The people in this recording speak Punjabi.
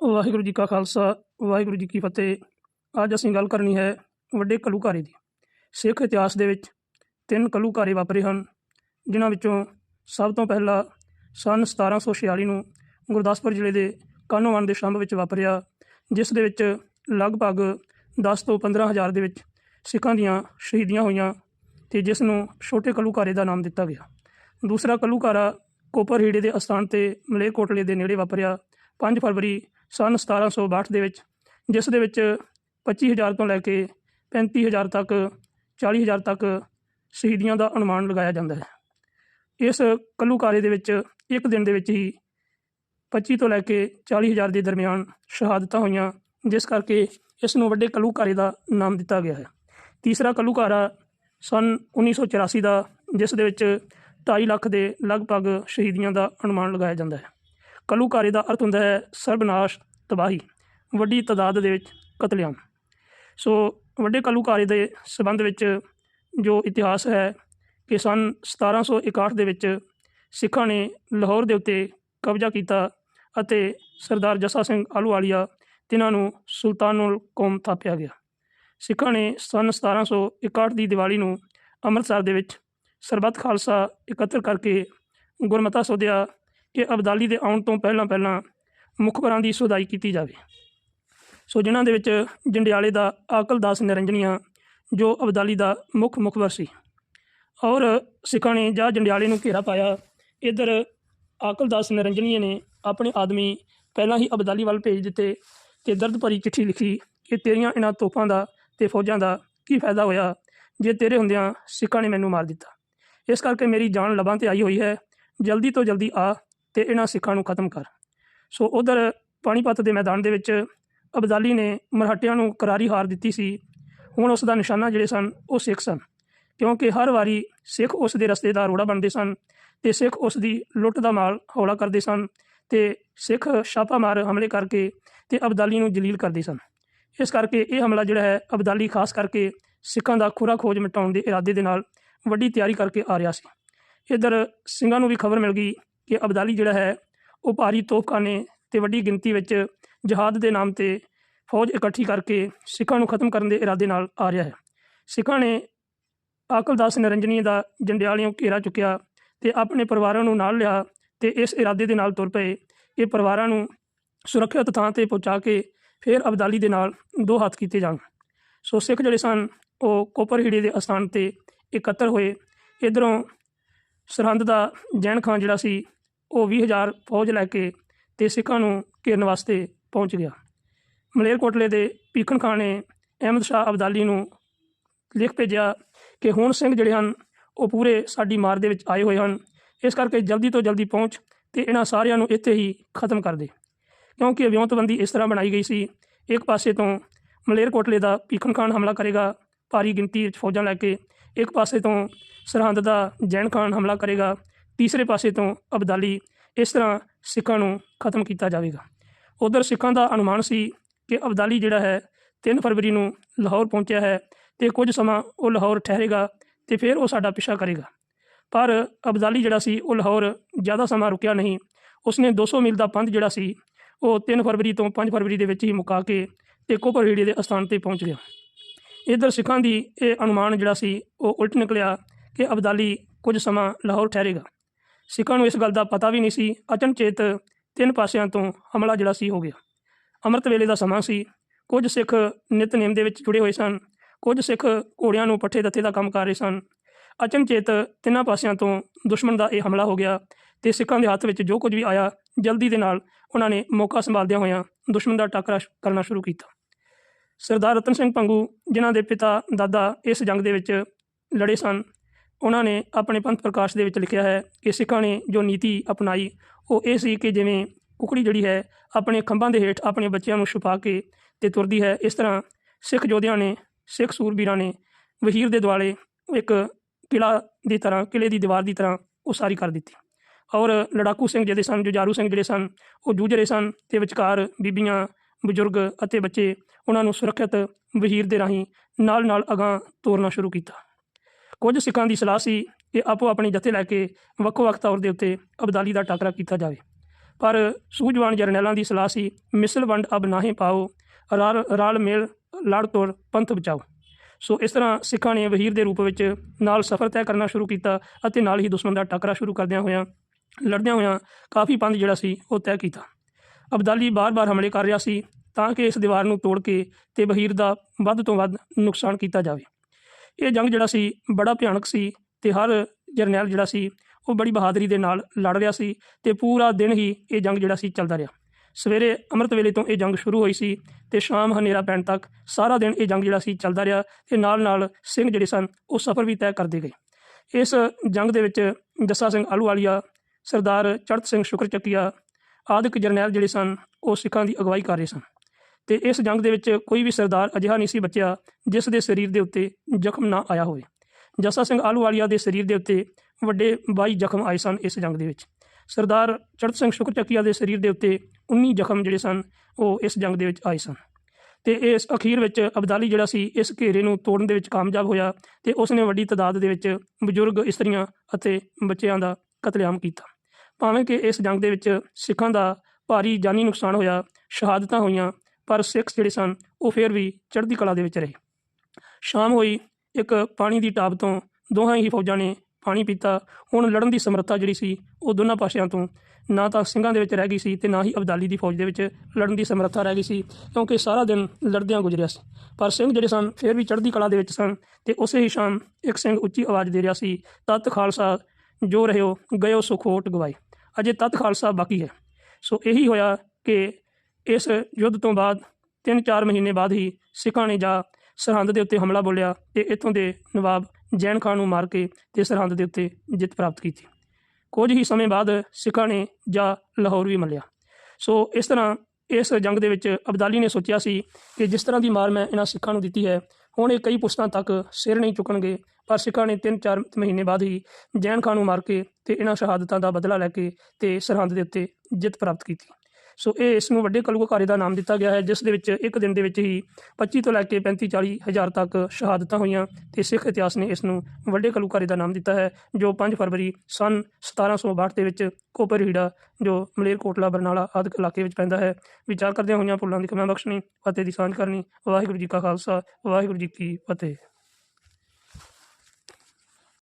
ਵਾਹਿਗੁਰੂ ਜੀ ਕਾ ਖਾਲਸਾ, ਵਾਹਿਗੁਰੂ ਜੀ ਕੀ ਫਤਿਹ। ਅੱਜ ਅਸੀਂ ਗੱਲ ਕਰਨੀ ਹੈ ਵੱਡੇ ਘੱਲੂਘਾਰੇ ਦੀ। ਸਿੱਖ ਇਤਿਹਾਸ ਦੇ ਵਿੱਚ ਤਿੰਨ ਘੱਲੂਘਾਰੇ ਵਾਪਰੇ ਹਨ, ਜਿਨ੍ਹਾਂ ਵਿੱਚੋਂ ਸਭ ਤੋਂ ਪਹਿਲਾ ਸਨ 1746 ਨੂੰ ਗੁਰਦਾਸਪੁਰ ਜ਼ਿਲ੍ਹੇ ਦੇ ਕਾਨੋਵਾਨ ਦੇ ਸ਼ੰਭ ਵਿੱਚ ਵਾਪਰਿਆ, ਜਿਸ ਦੇ ਵਿੱਚ ਲਗਭਗ 10 ਤੋਂ 15 ਹਜ਼ਾਰ ਦੇ ਵਿੱਚ ਸਿੱਖਾਂ ਦੀਆਂ ਸ਼ਹੀਦੀਆਂ ਹੋਈਆਂ ਤੇ ਜਿਸ ਨੂੰ ਛੋਟੇ ਘੱਲੂਘਾਰੇ ਦਾ ਨਾਮ ਦਿੱਤਾ ਗਿਆ। ਦੂਸਰਾ ਘੱਲੂਘਾਰਾ ਕੋਪਰ ਹੀੜੇ ਦੇ ਅਸਥਾਨ ਤੇ ਮਲੇਰਕੋਟਲੇ ਦੇ ਨੇੜੇ ਵਾਪਰਿਆ 5 ਫਰਵਰੀ ਸਨ 1762 ਦੇ ਵਿੱਚ, ਜਿਸ ਦੇ ਵਿੱਚ 25000 ਤੋਂ ਲੈ ਕੇ 35000 ਤੱਕ 40000 ਤੱਕ ਸ਼ਹੀਦੀਆਂ ਦਾ ਅਨੁਮਾਨ ਲਗਾਇਆ ਜਾਂਦਾ ਹੈ। ਇਸ ਘੱਲੂਘਾਰੇ ਦੇ ਵਿੱਚ ਇੱਕ ਦਿਨ ਦੇ ਵਿੱਚ ਹੀ 25 ਤੋਂ ਲੈ ਕੇ 40000 ਦੇ ਦਰਮਿਆਨ ਸ਼ਹਾਦਤਾਂ ਹੋਈਆਂ, ਜਿਸ ਕਰਕੇ ਇਸ ਨੂੰ ਵੱਡੇ ਘੱਲੂਘਾਰੇ ਦਾ ਨਾਮ ਦਿੱਤਾ ਗਿਆ ਹੈ। ਤੀਸਰਾ ਘੱਲੂਘਾਰਾ ਸਨ 1984 ਦਾ, ਜਿਸ ਦੇ ਵਿੱਚ 2.5 ਲੱਖ ਦੇ ਲਗਭਗ ਸ਼ਹੀਦੀਆਂ ਦਾ ਅਨੁਮਾਨ ਲਗਾਇਆ ਜਾਂਦਾ ਹੈ। ਘੱਲੂਘਾਰੇ ਦਾ ਅਰਥ ਹੁੰਦਾ ਹੈ ਸਰਬਨਾਸ਼, ਤਬਾਹੀ, ਵੱਡੀ ਤਾਦਾਦ ਦੇ ਵਿੱਚ ਕਤਲੇਆਮ। ਸੋ ਵੱਡੇ ਘੱਲੂਘਾਰੇ ਦੇ ਸਬੰਧ ਵਿੱਚ ਜੋ ਇਤਿਹਾਸ ਹੈ ਕਿ ਸਨ 1761 ਦੇ ਵਿੱਚ ਸਿੱਖਾਂ ਨੇ ਲਾਹੌਰ ਦੇ ਉੱਤੇ ਕਬਜ਼ਾ ਕੀਤਾ ਅਤੇ ਸਰਦਾਰ ਜੱਸਾ ਸਿੰਘ ਆਹਲੂਵਾਲੀਆ ਤਿਨਾਂ ਨੂੰ ਸੁਲਤਾਨੁਲ ਕੌਮ ਥਾਪਿਆ ਗਿਆ। ਸਿੱਖਾਂ ਨੇ ਸਨ 1761 ਦੀ ਦੀਵਾਲੀ ਨੂੰ ਅੰਮ੍ਰਿਤਸਰ ਦੇ ਵਿੱਚ ਸਰਬੱਤ ਖਾਲਸਾ ਇਕੱਤਰ ਕਰਕੇ ਗੁਰਮਤਾ ਸੋਧਿਆ ਕਿ ਅਬਦਾਲੀ ਦੇ ਆਉਣ ਤੋਂ ਪਹਿਲਾਂ ਪਹਿਲਾਂ ਮੁਖਬਰਾਂ ਦੀ ਸੁਧਾਈ ਕੀਤੀ ਜਾਵੇ। ਸੋ ਜਿਨ੍ਹਾਂ ਦੇ ਵਿੱਚ ਜੰਡਿਆਲੇ ਦਾ ਆਕਲਦਾਸ ਨਿਰੰਜਨੀਆ ਜੋ ਅਬਦਾਲੀ ਦਾ ਮੁੱਖ ਮੁਖਬਰ ਸੀ। ਔਰ ਸਿੱਖਾਂ ਨੇ ਜਾਂ ਜੰਡਿਆਲੇ ਨੂੰ ਘੇਰਾ ਪਾਇਆ, ਇਧਰ ਆਕਲਦਾਸ ਨਿਰੰਜਨੀਏ ਨੇ ਆਪਣੇ ਆਦਮੀ ਪਹਿਲਾਂ ਹੀ ਅਬਦਾਲੀ ਵੱਲ ਭੇਜ ਦਿੱਤੇ ਤੇ ਦਰਦ ਭਰੀ ਚਿੱਠੀ ਲਿਖੀ ਕਿ ਤੇਰੀਆਂ ਇਹਨਾਂ ਤੋਪਾਂ ਦਾ ਤੇ ਫੌਜਾਂ ਦਾ ਕੀ ਫਾਇਦਾ ਹੋਇਆ ਜੇ ਤੇਰੇ ਹੁੰਦਿਆਂ ਸਿੱਖਾਂ ਨੇ ਮੈਨੂੰ ਮਾਰ ਦਿੱਤਾ। ਇਸ ਕਰਕੇ ਮੇਰੀ ਜਾਨ ਲਬਾਂ ਤੇ ਆਈ ਹੋਈ ਹੈ। ਜਲਦੀ ਤੋਂ ਜਲਦੀ ਆ ਤੇ ਇਹਨਾਂ ਸਿੱਖਾਂ ਨੂੰ ਖਤਮ ਕਰ। ਸੋ ਉਧਰ ਪਾਣੀਪਤ ਦੇ ਮੈਦਾਨ ਦੇ ਵਿੱਚ ਅਬਦਾਲੀ ਨੇ ਮਰਾਠਿਆਂ ਨੂੰ ਕਰਾਰੀ ਹਾਰ ਦਿੱਤੀ ਸੀ। ਹੁਣ ਉਸ ਦਾ ਨਿਸ਼ਾਨਾ ਜਿਹੜੇ ਸਨ, ਉਹ ਸਿੱਖ ਸਨ। ਕਿਉਂਕਿ ਹਰ ਵਾਰੀ ਸਿੱਖ ਉਸ ਦੇ ਰਸਤੇ ਦਾ ਰੋੜਾ ਬਣਦੇ ਸਨ ਤੇ ਸਿੱਖ ਉਸ ਦੀ ਲੁੱਟ ਦਾ ਮਾਲ ਹੌਲਾ ਕਰਦੇ ਸਨ ਤੇ ਸਿੱਖ ਛਾਪਾਮਾਰ ਹਮਲੇ ਕਰਕੇ ਤੇ ਅਬਦਾਲੀ ਨੂੰ ਜਲੀਲ ਕਰਦੇ ਸਨ। ਇਸ ਕਰਕੇ ਇਹ ਹਮਲਾ ਜਿਹੜਾ ਹੈ, ਅਬਦਾਲੀ ਖਾਸ ਕਰਕੇ ਸਿੱਖਾਂ ਦਾ ਖੁਰਾ ਖੋਜ ਮਿਟਾਉਣ ਦੇ ਇਰਾਦੇ ਦੇ ਨਾਲ ਵੱਡੀ ਤਿਆਰੀ ਕਰਕੇ ਆ ਰਿਹਾ ਸੀ। ਇਧਰ ਸਿੰਘਾਂ ਨੂੰ ਵੀ ਖਬਰ ਮਿਲ ਗਈ ਕਿ ਅਬਦਾਲੀ ਜਿਹੜਾ ਹੈ, ਉਹ ਭਾਰੀ ਤੋਪਖਾਨੇ ਤੇ ਵੱਡੀ ਗਿਣਤੀ ਵਿੱਚ ਜਹਾਦ ਦੇ ਨਾਮ ਤੇ ਫੌਜ ਇਕੱਠੀ ਕਰਕੇ ਸਿੱਖਾਂ ਨੂੰ ਖਤਮ ਕਰਨ ਦੇ ਇਰਾਦੇ ਨਾਲ ਆ ਰਿਹਾ ਹੈ। ਸਿੱਖਾਂ ਨੇ ਆਕਲਦਾਸ ਨਿਰੰਜਨੀ ਦਾ ਜੰਡਿਆਲਿਓਂ ਘੇਰਾ ਚੁੱਕਿਆ ਤੇ ਆਪਣੇ ਪਰਿਵਾਰਾਂ ਨੂੰ ਨਾਲ ਲਿਆ ਤੇ ਇਸ ਇਰਾਦੇ ਦੇ ਨਾਲ ਤੁਰ ਪਏ। ਕਿ ਪਰਿਵਾਰਾਂ ਨੂੰ ਸੁਰੱਖਿਅਤ ਥਾਂ ਤੇ ਪਹੁੰਚਾ ਕੇ ਫਿਰ ਅਬਦਾਲੀ ਦੇ ਨਾਲ ਦੋ ਹੱਥ ਕੀਤੇ ਜਾਣ। ਸੋ ਸਿੱਖ ਜਿਹੜੇ ਸਨ, ਉਹ ਕੋਪਰ ਦੇ ਅਸਥਾਨ ਤੇ ਇਕੱਤਰ ਹੋਏ। ਇਧਰੋਂ ਸਰਹੰਦ ਦਾ ਜੈਨ ਖਾਨ ਜਿਹੜਾ ਸੀ ਉਹ 20000 ਫੌਜ ਲੈ ਕੇ ਤੇ ਸਿੱਖਾਂ ਨੂੰ ਘੇਰਨ ਵਾਸਤੇ ਪਹੁੰਚ ਗਿਆ। ਮਲੇਰਕੋਟਲੇ ਦੇ ਪੀਖਣ ਖਾਨ ਨੇ ਅਹਿਮਦ ਸ਼ਾਹ ਅਬਦਾਲੀ ਨੂੰ ਲਿਖ ਭੇਜਿਆ ਕਿ ਹੁਣ ਸਿੰਘ ਜਿਹੜੇ ਹਨ, ਉਹ ਪੂਰੇ ਸਾਡੀ ਮਾਰ ਦੇ ਵਿੱਚ ਆਏ ਹੋਏ ਹਨ। ਇਸ ਕਰਕੇ ਜਲਦੀ ਤੋਂ ਜਲਦੀ ਪਹੁੰਚ ਤੇ ਇਹਨਾਂ ਸਾਰਿਆਂ ਨੂੰ ਇੱਥੇ ਹੀ ਖਤਮ ਕਰ ਦੇ। ਕਿਉਂਕਿ ਵਿਉਂਤਬੰਦੀ ਇਸ ਤਰ੍ਹਾਂ ਬਣਾਈ ਗਈ ਸੀ, ਇੱਕ ਪਾਸੇ ਤੋਂ ਮਲੇਰਕੋਟਲੇ ਦਾ ਪੀਖਣ ਖਾਨ ਹਮਲਾ ਕਰੇਗਾ, ਭਾਰੀ ਗਿਣਤੀ ਵਿੱਚ ਫੌਜਾਂ ਲੈ ਕੇ, ਇੱਕ ਪਾਸੇ ਤੋਂ ਸਰਹੰਦ ਦਾ ਜੈਨ ਖਾਨ ਹਮਲਾ ਕਰੇਗਾ ਤੀਸਰੇ ਪਾਸੇ ਤੋਂ ਅਬਦਾਲੀ ਇਸ ਤਰ੍ਹਾਂ ਸਿੱਖਾਂ ਨੂੰ ਖਤਮ ਕੀਤਾ ਜਾਵੇਗਾ। ਉਧਰ ਸਿੱਖਾਂ ਦਾ ਅਨੁਮਾਨ ਸੀ ਕਿ ਅਬਦਾਲੀ ਜਿਹੜਾ ਹੈ 3 ਫਰਵਰੀ ਨੂੰ ਲਾਹੌਰ ਪਹੁੰਚਿਆ ਹੈ ਤੇ ਕੁਝ ਸਮਾਂ ਉਹ ਲਾਹੌਰ ਠਹਿਰੇਗਾ ਤੇ ਫਿਰ ਉਹ ਸਾਡਾ ਪਿੱਛਾ ਕਰੇਗਾ। ਪਰ ਅਬਦਾਲੀ ਜਿਹੜਾ ਸੀ ਉਹ ਲਾਹੌਰ ਜ਼ਿਆਦਾ ਸਮਾਂ ਰੁਕਿਆ ਨਹੀਂ। ਉਸਨੇ 200 ਮੀਲ ਦਾ ਪੰਧ ਜਿਹੜਾ ਸੀ ਉਹ 3 ਫਰਵਰੀ ਤੋਂ 5 ਫਰਵਰੀ ਦੇ ਵਿੱਚ ਹੀ ਮੁਕਾ ਕੇ ਤੇ ਕੋਪਰ ਹੀੜੇ ਦੇ ਅਸਥਾਨ ਤੇ ਪਹੁੰਚ ਗਿਆ। ਇਧਰ ਸਿੱਖਾਂ ਦੀ ਇਹ ਅਨੁਮਾਨ ਜਿਹੜਾ ਸੀ ਉਹ ਉਲਟ ਨਿਕਲਿਆ ਕਿ ਅਬਦਾਲੀ ਕੁਝ ਸਮਾਂ ਲਾਹੌਰ ਠਹਿਰੇਗਾ। ਸਿੱਖਾਂ ਨੂੰ ਇਸ ਗੱਲ ਦਾ ਪਤਾ ਵੀ ਨਹੀਂ ਸੀ। ਅਚਨਚੇਤ ਤਿੰਨ ਪਾਸਿਆਂ ਤੋਂ ਹਮਲਾ ਜਿਹੜਾ ਸੀ, ਹੋ ਗਿਆ। ਅੰਮ੍ਰਿਤ ਵੇਲੇ ਦਾ ਸਮਾਂ ਸੀ। ਕੁਝ ਸਿੱਖ ਨਿਤਨੇਮ ਦੇ ਵਿੱਚ ਜੁੜੇ ਹੋਏ ਸਨ। ਕੁਝ ਸਿੱਖ ਘੋੜਿਆਂ ਨੂੰ ਪੱਠੇ ਦਿੱਤੇ ਦਾ ਕੰਮ ਕਰ ਰਹੇ ਸਨ। ਅਚਨਚੇਤ ਤਿੰਨਾਂ ਪਾਸਿਆਂ ਤੋਂ ਦੁਸ਼ਮਣ ਦਾ ਇਹ ਹਮਲਾ ਹੋ ਗਿਆ ਤੇ ਸਿੱਖਾਂ ਦੇ ਹੱਥ ਵਿੱਚ ਜੋ ਕੁਝ ਵੀ ਆਇਆ, ਜਲਦੀ ਦੇ ਨਾਲ ਉਹਨਾਂ ਨੇ ਮੌਕਾ ਸੰਭਾਲਦਿਆਂ ਹੋਇਆਂ ਦੁਸ਼ਮਣ ਦਾ ਟਾਕਰਾ ਕਰਨਾ ਸ਼ੁਰੂ ਕੀਤਾ। ਸਰਦਾਰ ਰਤਨ ਸਿੰਘ ਪੰਗੂ, ਜਿਨ੍ਹਾਂ ਦੇ ਪਿਤਾ, ਦਾਦਾ ਇਸ ਜੰਗ ਦੇ ਵਿੱਚ ਲੜੇ ਸਨ ਉਹਨਾਂ ਨੇ ਆਪਣੇ ਪੰਥ ਪ੍ਰਕਾਸ਼ ਦੇ ਵਿੱਚ ਲਿਖਿਆ ਹੈ ਕਿ ਸਿੱਖਾਂ ਨੇ ਜੋ ਨੀਤੀ ਅਪਣਾਈ, ਉਹ ਇਹ ਸੀ ਕਿ ਜਿਵੇਂ ਕੁਕੜੀ ਜਿਹੜੀ ਹੈ, ਆਪਣੇ ਖੰਭਾਂ ਦੇ ਹੇਠ ਆਪਣੇ ਬੱਚਿਆਂ ਨੂੰ ਛੁਪਾ ਕੇ ਤੇ ਤੁਰਦੀ ਹੈ, ਇਸ ਤਰ੍ਹਾਂ ਸਿੱਖ ਯੋਧਿਆਂ ਨੇ, ਸਿੱਖ ਸੂਰਬੀਰਾਂ ਨੇ ਵਹੀਰ ਦੇ ਦੁਆਲੇ ਇੱਕ ਕਿਲਾ ਦੀ ਤਰ੍ਹਾਂ, ਕਿਲੇ ਦੀ ਦੀਵਾਰ ਦੀ ਤਰ੍ਹਾਂ ਉਸਾਰੀ ਕਰ ਦਿੱਤੀ। ਔਰ ਲੜਾਕੂ ਸਿੰਘ ਜਿਹੜੇ ਸਨ ਜੁਝਾਰੂ ਸਿੰਘ ਜਿਹੜੇ ਸਨ, ਉਹ ਜੂਝ ਰਹੇ ਸਨ ਤੇ ਵਿਚਕਾਰ ਬੀਬੀਆਂ, ਬਜ਼ੁਰਗ ਅਤੇ ਬੱਚੇ ਉਹਨਾਂ ਨੂੰ ਸੁਰੱਖਿਅਤ ਵਹੀਰ ਦੇ ਰਾਹੀਂ ਨਾਲ ਨਾਲ ਅਗਾਂਹ ਤੋਰਨਾ ਸ਼ੁਰੂ ਕੀਤਾ। ਕੁਝ ਸਿੱਖਾਂ ਦੀ ਸਲਾਹ ਸੀ ਕਿ ਆਪੋ ਆਪਣੀ ਜਥੇ ਲੈ ਕੇ ਵੱਖੋ ਵੱਖ ਤੌਰ ਦੇ ਉੱਤੇ ਅਬਦਾਲੀ ਦਾ ਟਾਕਰਾ ਕੀਤਾ ਜਾਵੇ। ਪਰ ਸੂਝਵਾਨ ਜਰਨੈਲਾਂ ਦੀ ਸਲਾਹ ਸੀ, ਮਿਸਲ ਵੰਡ ਅਬ ਨਾਹੇ ਪਾਓ, ਰਾਲ ਮੇਲ, ਲੜ ਤੋੜ, ਪੰਥ ਬਚਾਓ। ਸੋ ਇਸ ਤਰ੍ਹਾਂ ਸਿੱਖਾਂ ਨੇ ਵਹੀਰ ਦੇ ਰੂਪ ਵਿੱਚ ਨਾਲ ਸਫ਼ਰ ਤੈਅ ਕਰਨਾ ਸ਼ੁਰੂ ਕੀਤਾ ਅਤੇ ਨਾਲ ਹੀ ਦੁਸ਼ਮਣ ਦਾ ਟਾਕਰਾ ਸ਼ੁਰੂ ਕਰਦਿਆਂ ਹੋਇਆਂ, ਲੜਦਿਆਂ ਹੋਇਆਂ ਕਾਫੀ ਪੰਥ ਜਿਹੜਾ ਸੀ, ਉਹ ਤੈਅ ਕੀਤਾ। ਅਬਦਾਲੀ ਬਾਰ-ਬਾਰ ਹਮਲੇ ਕਰ ਰਿਹਾ ਸੀ ਤਾਂ ਕਿ ਇਸ ਦੀਵਾਰ ਨੂੰ ਤੋੜ ਕੇ ਤੇ ਵਹੀਰ ਦਾ ਵੱਧ ਤੋਂ ਵੱਧ ਨੁਕਸਾਨ ਕੀਤਾ ਜਾਵੇ। ਇਹ ਜੰਗ ਜਿਹੜਾ ਸੀ ਬੜਾ ਭਿਆਨਕ ਸੀ ਤੇ ਹਰ ਜਰਨੈਲ ਜਿਹੜਾ ਸੀ ਉਹ ਬੜੀ ਬਹਾਦਰੀ ਦੇ ਨਾਲ ਲੜ ਰਿਹਾ ਸੀ ਤੇ ਪੂਰਾ ਦਿਨ ਹੀ ਇਹ ਜੰਗ ਜਿਹੜਾ ਸੀ ਚੱਲਦਾ ਰਿਹਾ। ਸਵੇਰੇ ਅੰਮ੍ਰਿਤ ਵੇਲੇ ਤੋਂ ਇਹ ਜੰਗ ਸ਼ੁਰੂ ਹੋਈ ਸੀ ਤੇ ਸ਼ਾਮ ਹਨੇਰਾ ਪੈਣ ਤੱਕ ਸਾਰਾ ਦਿਨ ਇਹ ਜੰਗ ਜਿਹੜਾ ਸੀ ਚੱਲਦਾ ਰਿਹਾ ਤੇ ਨਾਲ ਨਾਲ ਸਿੰਘ ਜਿਹੜੇ ਸਨ ਉਹ ਸਫ਼ਰ ਵੀ ਤੈਅ ਕਰਦੇ ਗਏ। ਇਸ ਜੰਗ ਦੇ ਵਿੱਚ ਜੱਸਾ ਸਿੰਘ ਆਲੂਵਾਲੀਆ ਸਰਦਾਰ ਚੜਤ ਸਿੰਘ ਸ਼ੁਕਰ ਚੱਕੀਆ ਆਦਿਕ ਜਰਨੈਲ ਜਿਹੜੇ ਸਨ ਉਹ ਸਿੱਖਾਂ ਦੀ ਅਗਵਾਈ ਕਰ ਰਹੇ ਸਨ। ਤੇ ਇਸ ਜੰਗ ਦੇ ਵਿੱਚ ਕੋਈ ਵੀ ਸਰਦਾਰ ਅਜਿਹਾ ਨਹੀਂ ਸੀ ਬਚਿਆ ਜਿਸ ਦੇ ਸਰੀਰ ਦੇ ਉੱਤੇ ਜ਼ਖਮ ਨਾ ਆਇਆ ਹੋਵੇ। ਜੱਸਾ ਸਿੰਘ ਆਲੂਵਾਲੀਆ ਦੇ ਸਰੀਰ ਦੇ ਉੱਤੇ ਵੱਡੇ 22 ਜ਼ਖਮ ਆਏ ਸਨ ਇਸ ਜੰਗ ਦੇ ਵਿੱਚ। ਸਰਦਾਰ ਚੜਤ ਸਿੰਘ ਸ਼ੁਕਰ ਚੱਕੀਆ ਦੇ ਸਰੀਰ ਦੇ ਉੱਤੇ 19 ਜ਼ਖਮ ਜਿਹੜੇ ਸਨ, ਉਹ ਇਸ ਜੰਗ ਦੇ ਵਿੱਚ ਆਏ ਸਨ। ਤੇ ਇਸ ਅਖੀਰ ਵਿੱਚ ਅਬਦਾਲੀ ਜਿਹੜਾ ਸੀ, ਇਸ ਘੇਰੇ ਨੂੰ ਤੋੜਨ ਦੇ ਵਿੱਚ ਕਾਮਯਾਬ ਹੋਇਆ ਤੇ ਉਸ ਨੇ ਵੱਡੀ ਤਾਦਾਦ ਦੇ ਵਿੱਚ ਬਜ਼ੁਰਗ ਇਸਤਰੀਆਂ ਅਤੇ ਬੱਚਿਆਂ ਦਾ ਕਤਲੇਆਮ ਕੀਤਾ। ਭਾਵੇਂ ਕਿ ਇਸ ਜੰਗ ਦੇ ਵਿੱਚ ਸਿੱਖਾਂ ਦਾ ਭਾਰੀ ਜਾਨੀ ਨੁਕਸਾਨ ਹੋਇਆ, ਸ਼ਹਾਦਤਾਂ ਹੋਈਆਂ ਪਰ ਸਿੱਖ ਜਿਹੜੇ ਸਨ, ਉਹ ਫਿਰ ਵੀ ਚੜ੍ਹਦੀ ਕਲਾ ਦੇ ਵਿੱਚ ਰਹੇ। ਸ਼ਾਮ ਹੋਈ, ਇੱਕ ਪਾਣੀ ਦੀ ਟਾਪ ਤੋਂ ਦੋਹਾਂ ਹੀ ਫੌਜਾਂ ਨੇ ਪਾਣੀ ਪੀਤਾ। ਹੁਣ ਲੜਨ ਦੀ ਸਮਰੱਥਾ ਜਿਹੜੀ ਸੀ, ਉਹ ਦੋਨਾਂ ਪਾਸਿਆਂ ਤੋਂ ਨਾ ਤਾਂ ਸਿੰਘਾਂ ਦੇ ਵਿੱਚ ਰਹਿ ਗਈ ਸੀ ਤੇ ਨਾ ਹੀ ਅਬਦਾਲੀ ਦੀ ਫੌਜ ਦੇ ਵਿੱਚ ਲੜਨ ਦੀ ਸਮਰੱਥਾ ਰਹਿ ਗਈ ਸੀ, ਕਿਉਂਕਿ ਸਾਰਾ ਦਿਨ ਲੜਦਿਆਂ ਗੁਜ਼ਰਿਆ ਸੀ। ਪਰ ਸਿੰਘ ਜਿਹੜੇ ਸਨ, ਫਿਰ ਵੀ ਚੜ੍ਹਦੀ ਕਲਾ ਦੇ ਵਿੱਚ ਸਨ ਤੇ ਉਸੇ ਹੀ ਸ਼ਾਮ ਇੱਕ ਸਿੰਘ ਉੱਚੀ ਆਵਾਜ਼ ਦੇ ਰਿਹਾ ਸੀ, ਤਤ ਖਾਲਸਾ, ਜੋ ਰਹਿਓ, ਗਇਓ ਸੁਖੋਟ ਗਵਾਏ। ਅਜੇ ਤਤ ਖਾਲਸਾ ਬਾਕੀ ਹੈ। ਸੋ ਇਹੀ ਹੋਇਆ ਕਿ ਇਸ ਯੁੱਧ ਤੋਂ ਬਾਅਦ 3-4 ਮਹੀਨੇ ਬਾਅਦ ਹੀ ਸਿੱਖਾਂ ਨੇ ਜਾ ਸਰਹੰਦ ਦੇ ਉੱਤੇ ਹਮਲਾ ਬੋਲਿਆ ਤੇ ਇੱਥੋਂ ਦੇ ਨਵਾਬ ਜੈਨ ਖਾਨ ਨੂੰ ਮਾਰ ਕੇ ਤੇ ਸਰਹੰਦ ਦੇ ਉੱਤੇ ਜਿੱਤ ਪ੍ਰਾਪਤ ਕੀਤੀ। ਕੁਝ ਹੀ ਸਮੇਂ ਬਾਅਦ ਸਿੱਖਾਂ ਨੇ ਜਾ ਲਾਹੌਰ ਵੀ ਮੱਲਿਆ। ਸੋ ਇਸ ਤਰ੍ਹਾਂ ਇਸ ਜੰਗ ਦੇ ਵਿੱਚ ਅਬਦਾਲੀ ਨੇ ਸੋਚਿਆ ਸੀ ਕਿ ਜਿਸ ਤਰ੍ਹਾਂ ਦੀ ਮਾਰ ਮੈਂ ਇਹਨਾਂ ਸਿੱਖਾਂ ਨੂੰ ਦਿੱਤੀ ਹੈ, ਹੁਣ ਇਹ ਕਈ ਪੁਸਤਾਂ ਤੱਕ ਸਿਰ ਨਹੀਂ ਚੁੱਕਣਗੇ, ਪਰ ਸਿੱਖਾਂ ਨੇ 3-4 ਮਹੀਨੇ ਬਾਅਦ ਹੀ ਜੈਨ ਖਾਨ ਨੂੰ ਮਾਰ ਕੇ ਤੇ ਇਹਨਾਂ ਸ਼ਹਾਦਤਾਂ ਦਾ ਬਦਲਾ ਲੈ ਕੇ ਤੇ ਸਰਹੰਦ ਦੇ ਉੱਤੇ ਜਿੱਤ ਪ੍ਰਾਪਤ ਕੀਤੀ। ਸੋ ਇਹ ਇਸ ਨੂੰ ਵੱਡੇ ਕਲੂਕਾਰੇ ਦਾ ਨਾਮ ਦਿੱਤਾ ਗਿਆ ਹੈ, ਜਿਸ ਦੇ ਵਿੱਚ ਇੱਕ ਦਿਨ ਦੇ ਵਿੱਚ ਹੀ 25 ਤੋਂ ਲੈ ਕੇ 35 40 ਹਜ਼ਾਰ ਤੱਕ ਸ਼ਹਾਦਤਾਂ ਹੋਈਆਂ ਤੇ ਸਿੱਖ ਇਤਿਹਾਸ ਨੇ ਇਸ ਨੂੰ ਵੱਡੇ ਕਲੂਕਾਰੇ ਦਾ ਨਾਮ ਦਿੱਤਾ ਹੈ, ਜੋ 5 ਫਰਵਰੀ ਸਨ 1762 ਦੇ ਵਿੱਚ ਕੋਪਰ ਹੀੜਾ ਜੋ ਮਲੇਰਕੋਟਲਾ ਬਰਨਾਲਾ ਆਦਿ ਇਲਾਕੇ ਵਿੱਚ ਪੈਂਦਾ ਹੈ। ਵਿਚਾਰ ਕਰਦਿਆਂ ਹੋਈਆਂ ਭੁੱਲਾਂ ਦੀ ਖਿਮਾ ਬਖਸ਼ਣੀ, ਫਤਿਹ ਦੀ ਸਾਂਝ ਕਰਨੀ। ਵਾਹਿਗੁਰੂ ਜੀ ਕਾ ਖਾਲਸਾ, ਵਾਹਿਗੁਰੂ ਜੀ ਕੀ ਫਤਿਹ।